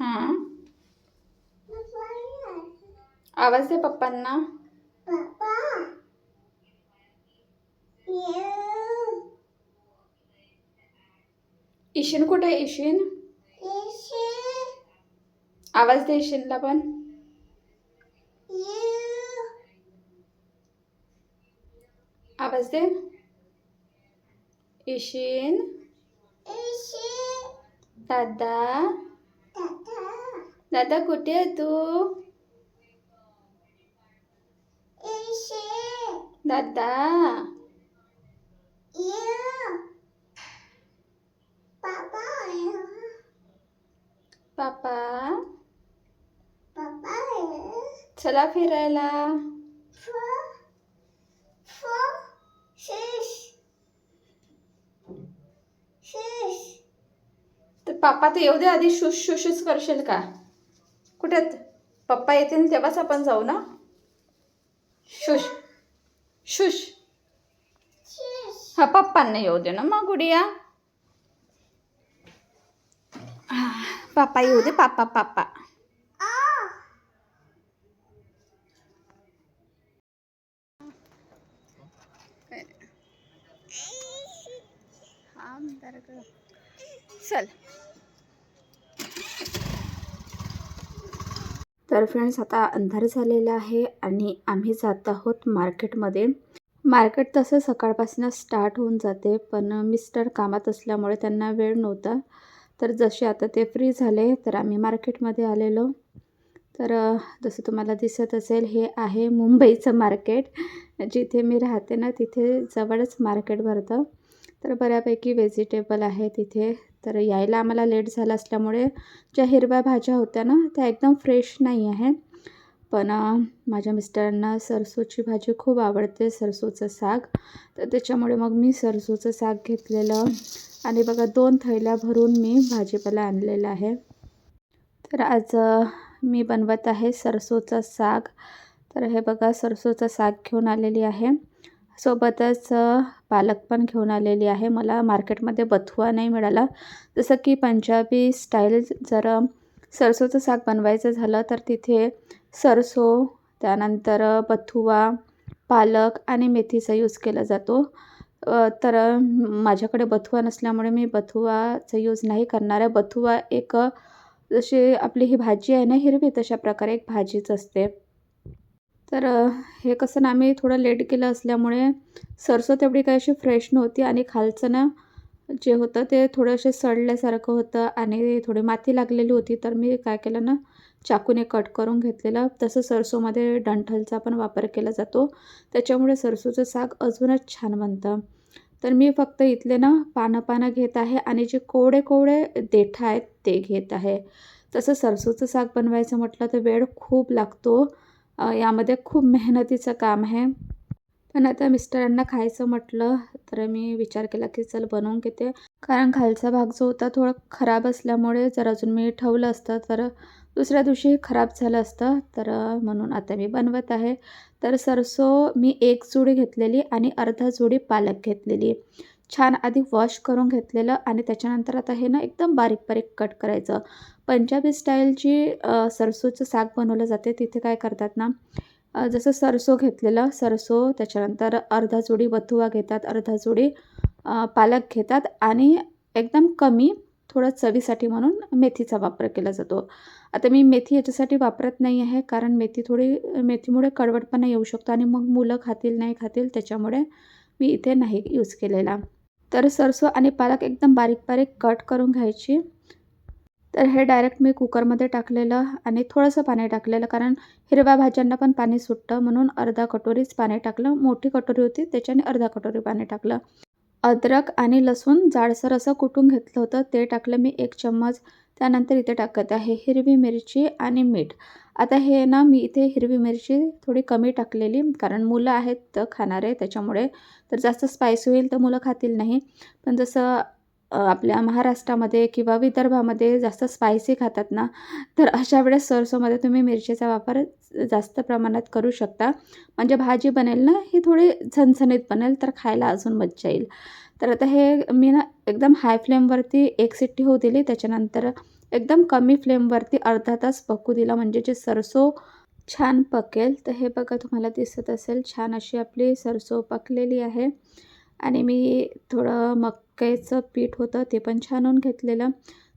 हां आवाज दे पप्पांना. इशिन कुठे आहे इशिन आवाज दे इशिनला पण. आवाज दे. इशिन दादा. दादा कुठे आहे तू? दादा. पापा चला फिरायला. पप्पा पापा तर येऊ दे आधी शुश शुशूच करशील का? कुठे पप्पा येतील तेव्हाच आपण जाऊ ना? शुश शुश हा पप्पांना येऊ दे ना मग गुडिया. पापा येऊ दे पापा पापा चल. तर फ्रेंड्स आता अंधार झालेला आहे आणि आम्ही जात आहोत मार्केटमध्ये. मार्केट तसं सकाळपासून स्टार्ट होऊन जाते पण मिस्टर कामात असल्यामुळे त्यांना वेळ नव्हता. तर जसे आता ते फ्री झाले तर आम्ही मार्केटमध्ये आलेलो. तर जसं तुम्हाला दिसत असेल हे आहे मुंबईचं मार्केट. जिथे मी राहते ना तिथे जवळच मार्केट भरतं. तर बऱ्यापैकी व्हेजिटेबल आहे तिथे. तर यायला आम्हाला लेट झाला असल्यामुळे ज्या हिरव्या भाज्या होत्या ना त्या एकदम फ्रेश नाही आहे पण माझ्या मिस्टरांना सरसोची भाजी खूप आवडते सरसोचं साग. तर त्याच्यामुळे मग मी सरसोचं साग घेतलेलं आणि बघा दोन थैल्या भरून मी भाजीपाला आणलेला आहे. तर आज मी बनवत आहे सरसोचं साग. तर हे बघा सरसोचं साग घेऊन आलेली आहे. सोबतच पालक पण घेऊन आलेली आहे. मला मार्केटमध्ये बथुआ नाही मिळाला. जसं की पंजाबी स्टाईल जर सरसोचं साग बनवायचं झालं तर तिथे सरसो त्यानंतर बथुआ पालक आणि मेथीचा यूज केला जातो. तर माझ्याकडे बथुआ नसल्यामुळे मी बथुआचा यूज नाही करणार आहे. बथुआ एक जशी आपली ही भाजी आहे ना हिरवी तशा प्रकारे एक भाजीच असते. तर हे कसं ना आम्ही थोडं लेट केलं असल्यामुळे सरसो तेवढी काही अशी फ्रेश नव्हती आणि खालचं ना जे होतं ते थोडंसे सडल्यासारखं होतं आणि थोडी माती लागलेली होती. तर मी काय केलं ना चाकूने कट करून घेतलेलं. तसं सरसोमध्ये डंठलचा पण वापर केला जातो. त्याच्यामुळे सरसोचं साग अजूनच छान बनतं. तर मी फक्त इथले ना पानं पानं घेत आहे आणि जे कोवडे कोवडे देठा आहेत ते घेत आहे. तसं सरसोचं साग बनवायचं म्हटलं तर वेळ खूप लागतो. यामध्ये खूप मेहनतीचं काम आहे. पण आता मिस्टरांना खायचं म्हटलं तर मी विचार केला की चल बनवून घेते. कारण खालचा भाग जो होता थोडा खराब असल्यामुळे जर अजून मी ठेवलं असतं तर दुसऱ्या दिवशी खराब झालं असतं. तर म्हणून आता मी बनवत आहे. तर सरसो मी एक जुडी घेतलेली आणि अर्धा जुडी पालक घेतलेली. छान आधी वॉश करून घेतलेलं आणि त्याच्यानंतर आता हे ना एकदम बारीक बारीक कट करायचं. पंजाबी स्टाईलची सरसोचं साग बनवलं जाते. तिथे काय करतात ना जसं सरसो घेतलेलं सरसो त्याच्यानंतर अर्धा जोडी बथुआ घेतात अर्धा जोडी पालक घेतात आणि एकदम कमी थोडं चवीसाठी म्हणून मेथीचा वापर केला जातो. आता मी मेथी याच्यासाठी वापरत नाही आहे कारण मेथी थोडी मेथीमुळे कडवटपणा येऊ शकतो आणि मग मुलं खातील नाही खातील त्याच्यामुळे मी इथे नाही यूज केलेला. तर सरसो आणि पालक एकदम बारीक बारीक कट करून घ्यायची. तर हे डायरेक्ट मी कुकरमध्ये टाकलेलं आणि थोडंसं पाणी टाकलेलं कारण हिरव्या भाज्यांना पण पाणी सुटतं म्हणून अर्धा कटोरीच पाणी टाकलं. मोठी कटोरी होती त्याच्याने अर्धा कटोरी पाणी टाकलं. अद्रक आणि लसूण जाडसर असं कुटून घेतलं होतं ते टाकलं मी एक चम्मच. त्यानंतर इथे टाकत आहे हिरवी मिरची आणि मीठ. आता हे ना मी इथे हिरवी मिरची थोडी कमी टाकलेली कारण मुलं आहेत तर खाणारे त्याच्यामुळे तर जास्त स्पायसी होईल तर मुलं खातील नाही. पण जसं आपल्या महाराष्ट्रामध्ये किंवा विदर्भामध्ये जास्त स्पायसी खातात ना तर अशा वेळेस सरसोमध्ये तुम्ही मिरचीचा वापर जास्त प्रमाणात करू शकता. म्हणजे भाजी बनेल ना ही थोडी झणझणीत बनेल तर खायला अजून मज्जा येईल. तर आता हे मी ना एकदम हाय फ्लेमवरती एक सिट्टी होऊ दिली त्याच्यानंतर एकदम कमी फ्लेमवरती अर्धा तास पकू दिला. म्हणजे जे सरसो छान पकेल तर हे बघा तुम्हाला दिसत असेल छान अशी आपली सरसो पकलेली आहे. आणि मी थोडं मक्याचं पीठ होतं ते पण छानून घेतलेलं.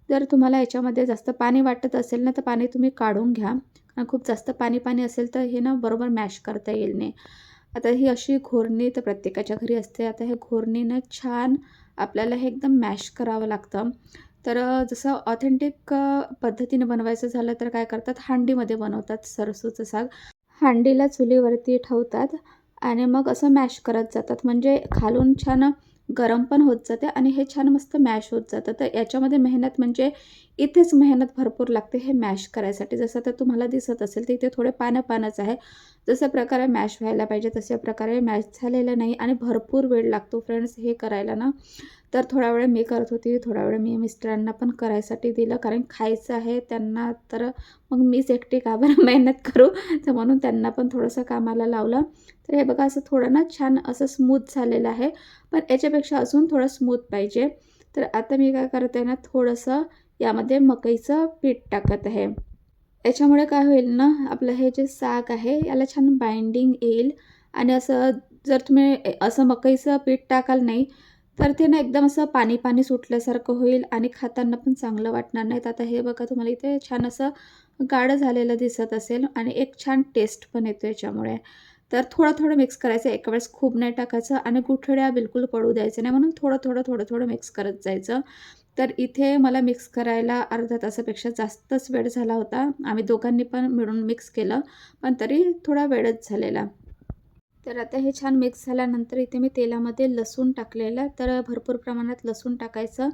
जर तुम्हाला याच्यामध्ये जास्त पाणी वाटत असेल ना तर पाणी तुम्ही काढून घ्या. कारण खूप जास्त पाणी पाणी असेल तर हे ना बरोबर मॅश करता येईल नाही. आता ही अशी घोरणी तर प्रत्येकाच्या घरी असते. आता हे घोरणीनं छान आपल्याला हे एकदम मॅश करावं लागतं. तर जसं ऑथेंटिक पद्धतीने बनवायचं झालं तर काय करतात? हांडीमध्ये बनवतात सरसूचं साग. हांडीला चुलीवरती ठेवतात. आणि मग असं मॅश करत जातात. म्हणजे खालून छान गरम पण होत जाते आणि हे छान मस्त मॅश होत जातं. तर याच्यामध्ये मेहनत म्हणजे इथेच मेहनत भरपूर लागते हे मॅश करायसाठी. जसं तर तुम्हाला दिसत असेल तर इथे थोडे पानं पानच आहे. जसं प्रकारे मॅश व्हायला पाहिजे तशा प्रकारे मॅश झालेलं नाही आणि भरपूर वेळ लागतो फ्रेंड्स हे करायला ना. तर थोडा वेळ मी करत होती थोडा वेळ मी मिस्टरांना पण करायसाठी दिलं कारण खायचं आहे त्यांना तर मग मीच एकटी का बरं मेहनत करू? तर म्हणून त्यांना पण थोडंसं कामाला लावलं. तर हे बघा असं थोडं ना छान असं स्मूथ झालेलं आहे. पण याच्यापेक्षा अजून थोडं स्मूथ पाहिजे. तर आता मी काय करते ना थोडंसं यामध्ये मकईचं पीठ टाकत आहे. याच्यामुळे काय होईल ना आपलं हे जे साग आहे याला छान बाइंडिंग येईल. आणि असं जर तुम्ही असं मकईचं पीठ टाकाल नाही तर ते ना एकदम असं पाणी पाणी सुटल्यासारखं होईल आणि खाताना पण चांगलं वाटणार नाही तर आता हे बघा तुम्हाला इथे छान असं गाढं झालेलं दिसत असेल आणि एक छान टेस्ट पण येतो याच्यामुळे. तर थोडं थोडं मिक्स करायचं एका वेळेस खूप नाही टाकायचं आणि गुठड्या बिलकुल पडू द्यायचं नाही. म्हणून थोडं थोडं थोडं थोडं मिक्स करत जायचं. तर इथे मला मिक्स करायला अर्धा तासापेक्षा जास्तच वेळ झाला होता. आम्ही दोघांनी पण मिळून मिक्स केलं पण तरी थोडा वेळच झालेला. तर आता हे छान मिक्स झाल्यानंतर इथे मी तेलामध्ये लसूण टाकलेलं तर भरपूर प्रमाणात लसूण टाकायचं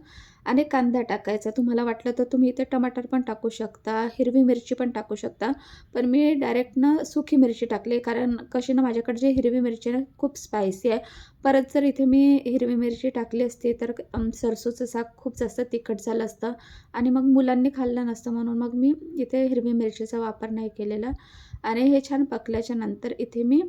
आणि कांदा टाकायचा. तुम्हाला वाटलं तर तुम्ही इथे टमाटर पण टाकू शकता हिरवी मिरची पण टाकू शकता पण मी डायरेक्ट ना सुखी मिरची टाकली कारण कशी ना माझ्याकडे जी हिरवी मिरची ना खूप स्पायसी आहे. परत जर इथे मी हिरवी मिरची टाकली असती तर सरसोचं साग खूप जास्त तिखट झालं असतं आणि मग मुलांनी खाल्लं नसतं म्हणून मग मी इथे हिरवी मिरचीचा वापर नाही केलेला. आणि हे छान पकल्याच्या नंतर इथे मी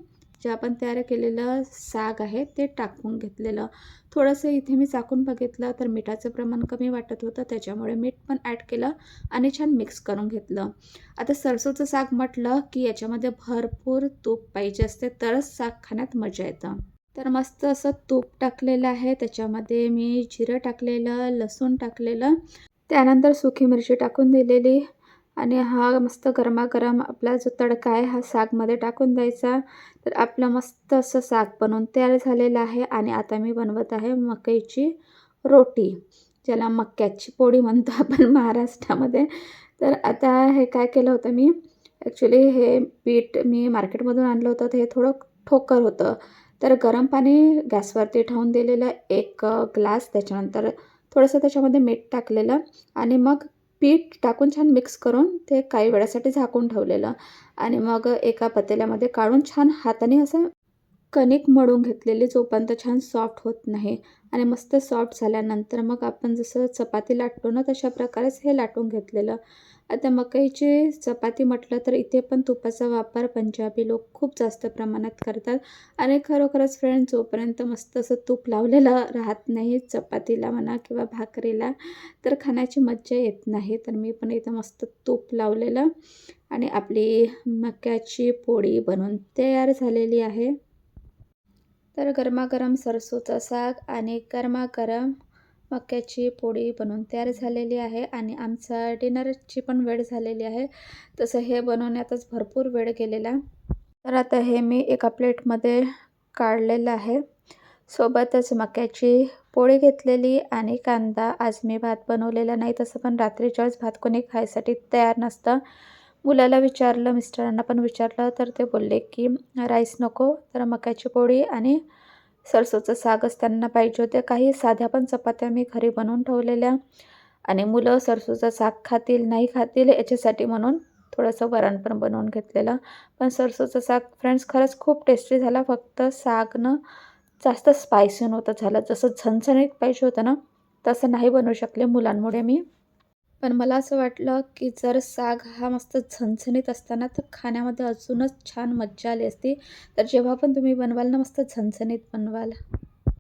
जे आपण तयार केलेलं साग आहे ते टाकून घेतलेलं. थोडंसं इथे मी चाकून बघितलं तर मिठाचं प्रमाण कमी वाटत होतं त्याच्यामुळे मीठ पण ॲड केलं आणि छान मिक्स करून घेतलं. आता सरसोचं साग म्हटलं की याच्यामध्ये भरपूर तूप पाहिजे असते तरच साग खाण्यात मजा येतं. तर मस्त असं तूप टाकलेलं आहे त्याच्यामध्ये मी जिरं टाकलेलं लसूण टाकलेलं त्यानंतर सुकी मिरची टाकून दिलेली. आणि हा मस्त गरमागरम आपला जो तडका आहे हा सागमध्ये टाकून द्यायचा. तर आपलं मस्त असं साग बनवून तयार झालेलं आहे आणि आता मी बनवत आहे मकईची रोटी ज्याला मक्याची पोळी म्हणतो आपण महाराष्ट्रामध्ये. तर आता हे काय केलं होतं मी ॲक्च्युली हे पीठ मी मार्केटमधून आणलं होतं तर हे थोडं ठोकर होतं. तर गरम पाणी गॅसवरती ठेवून दिलेलं एक ग्लास त्याच्यानंतर थोडंसं त्याच्यामध्ये मीठ टाकलेलं आणि मग पीठ टाकून छान मिक्स करून ते काही वेळासाठी झाकून ठेवलेलं. आणि मग एका पतेल्यामध्ये काढून छान हाताने असं कणिक मळून घेतलेली जोपर्यंत छान सॉफ्ट होत नाही आणि मस्त सॉफ्ट झाल्यानंतर मग आपण जसं चपाती लाटतो ना तशा प्रकारेच हे लाटून घेतलेलं. आता मकईची चपाती म्हटलं तर इथे पण तुपाचा वापर पंजाबी लोक खूप जास्त प्रमाणात करतात आणि खरोखरच फ्रेंड जोपर्यंत मस्त असं तूप लावलेलं राहत नाही चपातीला म्हणा किंवा भाकरीला तर खाण्याची मज्जा येत नाही. तर मी पण इथं मस्त तूप लावलेलं आणि आपली मक्याची पोळी बनवून तयार झालेली आहे. तर गरमागरम सरसोचा साग आणि गरमागरम मक्याची पोळी बनवून तयार झालेली आहे आणि आमचा डिनरची पण वेळ झालेली आहे. तसं हे बनवण्यातच भरपूर वेळ गेलेला. तर आता हे मी एका प्लेटमध्ये काढलेलं आहे. सोबतच मक्याची पोळी घेतलेली आणि कांदा. आज मी भात बनवलेला नाही तसं पण रात्रीच्याच भात कोणी खायसाठी तयार नसतं. मुलाला विचारलं मिस्टरांना पण विचारलं तर ते बोलले की राईस नको तर मक्याची पोळी आणि सरसोचं सागच त्यांना पाहिजे होते. काही साध्या पण चपात्या मी घरी बनवून ठेवलेल्या आणि मुलं सरसोचं साग खातील नाही खातील याच्यासाठी म्हणून थोडंसं वरण पण बनवून घेतलेलं. पण सरसोचं साग फ्रेंड्स खरंच खूप टेस्टी झाला. फक्त सागनं जास्त स्पायसी नव्हतं झालं. जसं झणझणीत पाहिजे होतं ना तसं नाही बनवू शकले मुलांमुळे मी. पण मला असं वाटलं की जर साग हा मस्त झणझणीत असताना तर खाण्यामध्ये अजूनच छान मज्जा आली असती. तर जेव्हा पण तुम्ही बनवाल ना मस्त झणझणीत बनवाल.